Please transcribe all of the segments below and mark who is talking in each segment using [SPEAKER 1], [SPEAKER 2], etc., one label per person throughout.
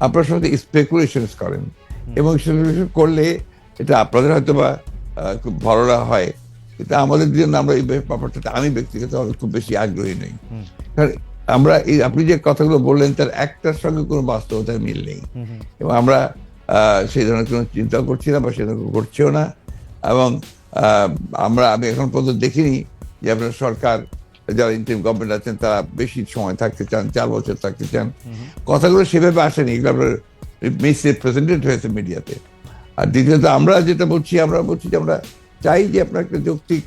[SPEAKER 1] আপনারা সাথে স্পেকুলেশন করেন। এবং স্পেকুলেশন করলে এটা আপনাদের হয়তো বা খুব ভররা হয়। এটা আমাদের জন্য আমরা এই ব্যাপারটাতে আমি ব্যক্তিগত খুব বেশি আগ্রহী নই। কারণ আমরা এই আপনি যে কথাগুলো বললেন তার একটার সঙ্গে কোনো বাস্তবতার মিল নেই। এবং আমরা সেই ধরনের কোনো চিন্তা করছি না বা সেই ধরনের করছেও না। এবং আমরা আমি এখন পর্যন্ত দেখিনি যে আপনার সরকার যারা ইন্টারিম গভর্নমেন্ট আছেন তারা বেশি সময় থাকতে চান চার বছর থাকতে চান। কথাগুলো সেভাবে আসেনি এগুলো আপনার মিস রিপ্রেজেন্টেড হয়েছে মিডিয়াতে আর দ্বিতীয়ত আমরা যেটা বলছি আমরা বলছি যে আমরা চাই যে আপনার একটা যৌক্তিক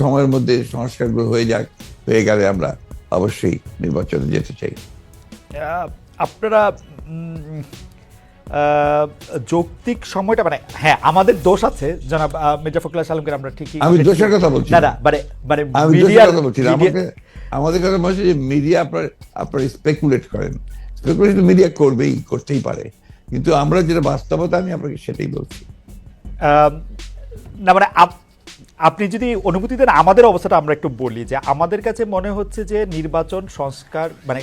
[SPEAKER 1] সময়ের মধ্যে সংস্কারগুলো হয়ে যাক হয়ে গেলে আমরা অবশ্যই নির্বাচনে যেতে চাই।
[SPEAKER 2] আপনারা যৌক্তিক সময়টা মানে হ্যাঁ আমাদের দোষ আছে জনাব মির্জা ফখরুল সালামকে আমরা ঠিকই
[SPEAKER 1] আমি দোষের কথা বলছি।
[SPEAKER 2] না
[SPEAKER 1] না।
[SPEAKER 2] মানে মানে মিডিয়ার
[SPEAKER 1] কথা বলছি আমাকে আমাদের কথা বলছি যে মিডিয়া আপনার আপনার স্পেকুলেট করেন। স্পেকুলেট মিডিয়া করবেই করতেই পারে। কিন্তু আমরা যেটা বাস্তবতা আমি আপনাকে সেটাই বলছি।
[SPEAKER 2] আহ, না মানে আপ- আপনি যদি অনুমতি দেন আমাদের অবস্থাটা আমরা একটু বলি যে আমাদের কাছে মনে হচ্ছে যে নির্বাচন সংস্কার মানে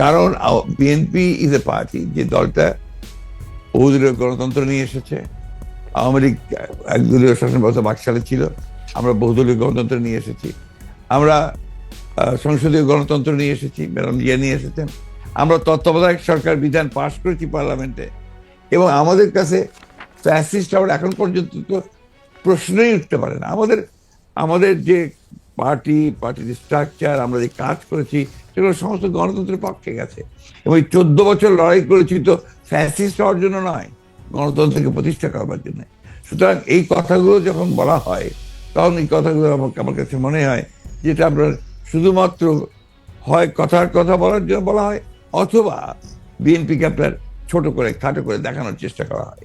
[SPEAKER 1] কারণ বিএনপি ইজ এ পার্টি যে দলটা বহুদলীয় গণতন্ত্র নিয়ে এসেছে। আওয়ামী লীগ একদলীয় শাসন ব্যবস্থা বাকশালে ছিল। আমরা বহুদলীয় গণতন্ত্র নিয়ে এসেছি। আমরা সংসদীয় গণতন্ত্র নিয়ে এসেছি ম্যাডাম জিয়া নিয়ে এসেছেন। আমরা তত্ত্বাবধায়ক সরকার বিধান পাশ করেছি পার্লামেন্টে। এবং আমাদের কাছে ফ্যাসিস্ট আবার এখন পর্যন্ত তো প্রশ্নই উঠতে পারে না। আমাদের আমাদের যে পার্টি, পার্টির স্ট্রাকচার আমরা যে কাজ করেছি সেগুলো সমস্ত গণতন্ত্রের পক্ষে গেছে। এবং চোদ্দ বছর লড়াই করেছি তো ফ্যাসিস্ট হওয়ার জন্য নয়, গণতন্ত্রকে প্রতিষ্ঠা করবার জন্য। সুতরাং এই কথাগুলো যখন বলা হয়, তখন এই কথাগুলো আমার আমার কাছে মনে হয় যেটা আপনার শুধুমাত্র হয় কথার কথা বলার জন্য বলা হয়, অথবা বিএনপিকে আপনার ছোট করে, খাটো করে দেখানোর চেষ্টা করা হয়।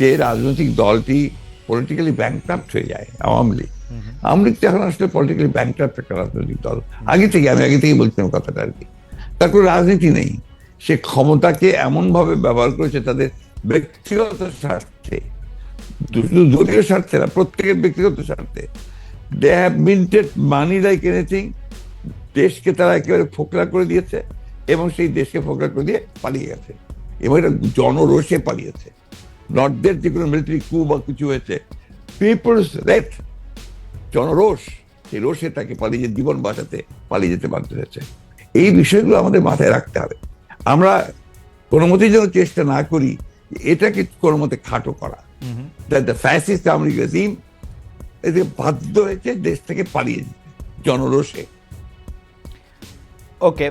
[SPEAKER 1] যে রাজনৈতিক দলটি পলিটিক্যালি ব্যাংক্রাফ্ট হয়ে যায়, আওয়ামী লীগ। আওয়ামী লীগ এখন আসলে পলিটিক্যালি ব্যাংক্রাফ্ট একটা রাজনৈতিক দল। আগে থেকে, আমি আগে থেকেই বলছিলাম কথাটা আর কি। তার কোনো রাজনীতি নেই। সে ক্ষমতাকে এমনভাবে ব্যবহার করেছে তাদের ব্যক্তিগত স্বার্থে শুধু দলীয় স্বার্থে না, প্রত্যেকের ব্যক্তিগত স্বার্থে। They have minted money like anything দেশকে তারা একেবারে ফোকলা করে দিয়েছে এবং সেই দেশকে ফোকলা করে দিয়ে পালিয়ে গেছে। এবং এটা জনরোষে পালিয়েছে। নর্থদের যে কোনো মিলিটারি কু বা কিছু হয়েছে। পিপলস রেট জনরোষ সেই রোষে তাকে পালিয়ে জীবন বাঁচাতে পালিয়ে যেতে বাধ্য হয়েছে। এই বিষয়গুলো আমাদের মাথায় রাখতে হবে। আমরা কোনো মতেই যেন চেষ্টা না করি এটাকে কোনো মতে খাটো করা। দ্য ফ্যাসিস্ট আওয়ামী রেজিম এতে বাধ্য হয়েছে দেশ থেকে পালিয়ে জনরোষে
[SPEAKER 2] ওকে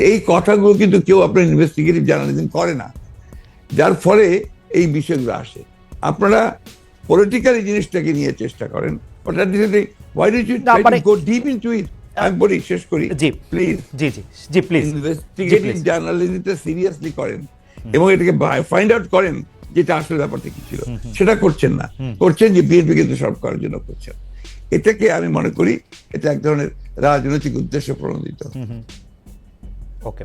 [SPEAKER 1] এই কথাগুলো কিন্তু কেউ আপনার ইনভেস্টিগেটিভ জার্নালিজম করে না। যার ফলে এই বিষয়গুলো আসে। আপনারা পলিটিক্যালি জিনিসটাকে নিয়ে চেষ্টা করেন। ডিড ইউ
[SPEAKER 2] মানে-
[SPEAKER 1] গো ডিপ ইনটু ইট আমি বলি শেষ করি। প্লিজ
[SPEAKER 2] জি জি। জি প্লিজ
[SPEAKER 1] ইনভেস্টিগেটিভ জার্নালিজমটা সিরিয়াসলি করেন। এবং এটাকে ফাইন্ড আউট করেন যেটা আসলে ব্যাপারটা কি ছিল। সেটা করছেন না। করছেন যে বিএনপি কিন্তু সব করার জন্য করছেন। এটাকে আমি মনে করি এটা এক ধরনের রাজনৈতিক উদ্দেশ্য প্রণোদিত।
[SPEAKER 2] ওকে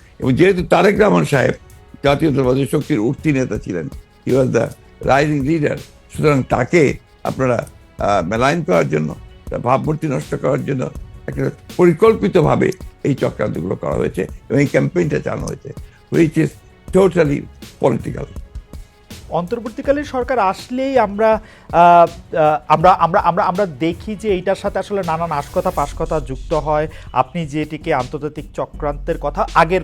[SPEAKER 1] এবং যেহেতু তারেক রহমান সাহেব জাতীয়তাবাদী শক্তির উঠতি নেতা ছিলেন he was the rising leader সুতরাং তাকে আপনারা মেলাইন করার জন্য ভাবমূর্তি নষ্ট করার জন্য একটা পরিকল্পিতভাবে এই চক্রান্তগুলো করা হয়েছে এবং এই ক্যাম্পেইনটা চালানো হয়েছে হুইচ ইজ টোটালি পলিটিক্যাল
[SPEAKER 2] অন্তর্বর্তীকালীন সরকার আসলেই আমরা আমরা আমরা আমরা আমরা দেখি যে এইটার সাথে আসলে নানান আশকথা পাশকথা যুক্ত হয়। আপনি যেটিকে আন্তর্জাতিক চক্রান্তের কথা আগের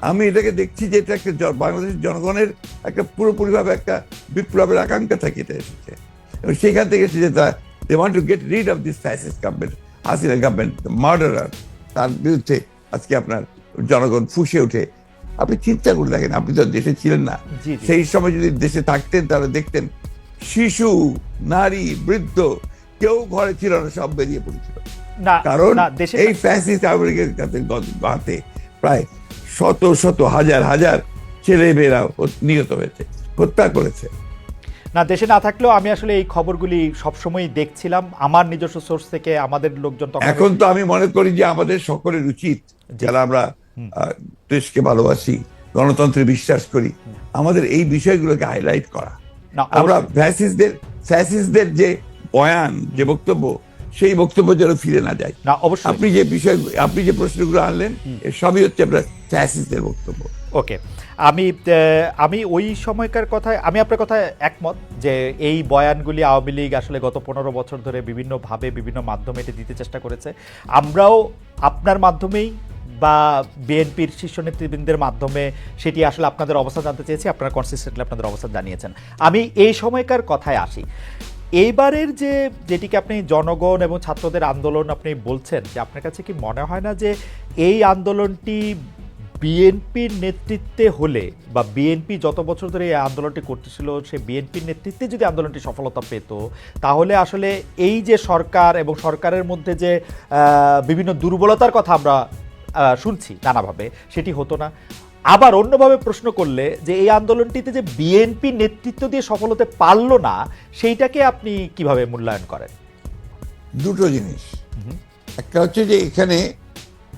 [SPEAKER 1] আমি এটাকে দেখছি যে এটা একটা বাংলাদেশের জনগণের একটা পুরোপুরিভাবে একটা বিপ্লবের আকাঙ্ক্ষা থেকে এটা এসেছে। এবং সেখান থেকে এসেছে তা they want to get rid of this fascist government Hasina government murderer তার বিরুদ্ধে আজকে আপনার জনগণ ফুসে ওঠে। আপনি চিন্তা করে দেখেন আপনি তো দেশে ছিলেন না। সেই সময় যদি দেশে থাকতেন তাহলে দেখতেন শিশু নারী বৃদ্ধ কেউ ঘরে ছিল না সব বেরিয়ে পড়েছিল। কারণ এই ফ্যাসিস্ট আমেরিকার কাছে গাতে প্রায় শত শত হাজার হাজার ছেলে মেয়েরা নিহত হয়েছে হত্যা করেছে।
[SPEAKER 2] না দেশে না থাকলেও আমি আসলে এই খবরগুলি সবসময় দেখছিলাম। আমার নিজস্ব সোর্স থেকে আমাদের লোকজন
[SPEAKER 1] এখন তো আমি মনে করি যে আমাদের সকলের উচিত যারা আমরা দেশকে ভালোবাসি গণতন্ত্রে বিশ্বাস করি আমাদের এই বিষয়গুলোকে হাইলাইট করা।
[SPEAKER 2] না
[SPEAKER 1] আমরা
[SPEAKER 2] অবশ্যই।
[SPEAKER 1] ফ্যাসিস্টদের ফ্যাসিস্টদের যে বয়ান যে বক্তব্য সেই বক্তব্য যেন ফিরে না যায়।
[SPEAKER 2] না অবশ্যই।
[SPEAKER 1] আপনি যে বিষয় আপনি যে প্রশ্নগুলো আনলেন সবই হচ্ছে আপনার বক্তব্য।
[SPEAKER 2] ওকে, আমি আমি ওই সময়কার কথায়, আমি আপনার কথায় একমত যে এই বয়ানগুলি আওয়ামী লীগ আসলে গত পনেরো বছর ধরে বিভিন্নভাবে বিভিন্ন মাধ্যমে এটি দিতে চেষ্টা করেছে। আমরাও আপনার মাধ্যমেই বা বিএনপির শীর্ষ নেতৃবৃন্দের মাধ্যমে সেটি আসলে আপনাদের অবস্থা জানতে চেয়েছি, আপনারা কনসিস্টেন্টলি আপনাদের অবস্থা জানিয়েছেন। আমি এই সময়কার কথায় আসি। এইবারের যে, যেটিকে আপনি জনগণ এবং ছাত্রদের আন্দোলন আপনি বলছেন, যে আপনার কাছে কি মনে হয় না যে এই আন্দোলনটি বিএনপির নেতৃত্বে হলে বা বিএনপি যত বছর ধরে এই আন্দোলনটি করতেছিল সে বিএনপির নেতৃত্বে যদি আন্দোলনটি সফলতা পেত তাহলে আসলে এই যে সরকার এবং সরকারের মধ্যে যে বিভিন্ন দুর্বলতার কথা আমরা শুনছি নানাভাবে সেটি হতো না। আবার অন্যভাবে প্রশ্ন করলে যে এই আন্দোলনটিতে যে বিএনপি নেতৃত্ব দিয়ে সফল হতে পারল না সেইটাকে আপনি কীভাবে মূল্যায়ন করেন?
[SPEAKER 1] দুটো জিনিস। একটা হচ্ছে যে এখানে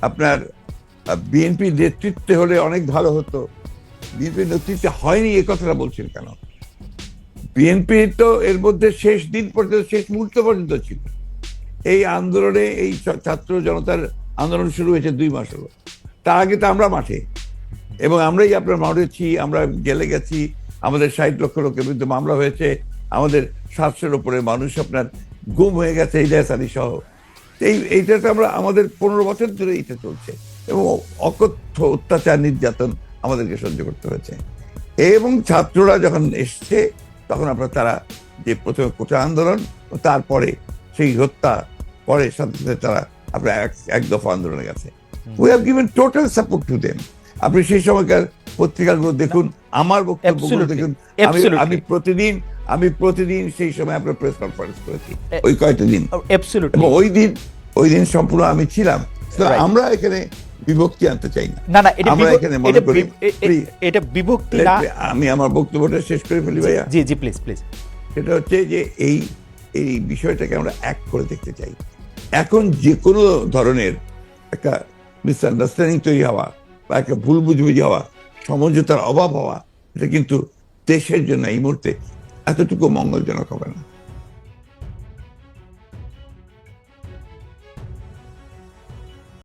[SPEAKER 1] আপনার বিএনপি নেতৃত্বে হলে অনেক ভালো হতো। বিএনপি নেতৃত্বে হয়নি এ কথাটা বলছেন কেন? বিএনপি তো এর মধ্যে শেষ দিন পর্যন্ত, শেষ মুহূর্ত পর্যন্ত ছিল। এই আন্দোলনে এই ছাত্র জনতার আন্দোলন শুরু হয়েছে দুই মাস হলো। তার আগে তো আমরা মাঠে। এবং আমরাই আপনার মাঠেছি আমরা জেলে গেছি, আমাদের ষাট লক্ষ লোকের বিরুদ্ধে মামলা হয়েছে, আমাদের সাতশোর ওপরে মানুষ আপনার গুম হয়ে গেছে, এই আলী সহ। এই, এইটা তো আমরা, আমাদের পনেরো বছর ধরে এটা চলছে। এবং অকথ্য অত্যাচার নির্যাতন আমাদেরকে সহ্য করতে হয়েছে। এবং ছাত্ররা যখন এসছে তখন আপনার তারা যে প্রথমে কোটা আন্দোলন ও তারপরে সেই হত্যা পরে সাথে সাথে তারা আপনার এক এক দফা আন্দোলনে গেছে। We have given total support to them আপনি সেই সময়কার পত্রিকাগুলো দেখুন আমার বক্তব্যগুলো দেখুন। আমি আমি প্রতিদিন আমি প্রতিদিন সেই সময় আপনার প্রেস কনফারেন্স করেছি। ওই কয়েকটা দিন। এবং ওই দিন ওই দিন সম্পূর্ণ আমি ছিলাম। আমরা এখানে বিভক্তি আনতে চাই না।
[SPEAKER 2] না না এটা
[SPEAKER 1] আমরা এখানে মনে করি
[SPEAKER 2] এটা বিভক্তি না
[SPEAKER 1] আমি আমার বক্তব্যটা শেষ করে ফেলি ভাইয়া।
[SPEAKER 2] জি জি প্লিজ প্লিজ
[SPEAKER 1] সেটা হচ্ছে যে এই এই বিষয়টাকে আমরা এক করে দেখতে চাই। এখন যে কোনো ধরনের একটা মিসআন্ডারস্ট্যান্ডিং তৈরি হওয়া বা একটা ভুল বুঝবুঝি হওয়া সমঝোতার অভাব হওয়া এটা কিন্তু দেশের জন্য এই মুহূর্তে এতটুকু মঙ্গলজনক হবে না।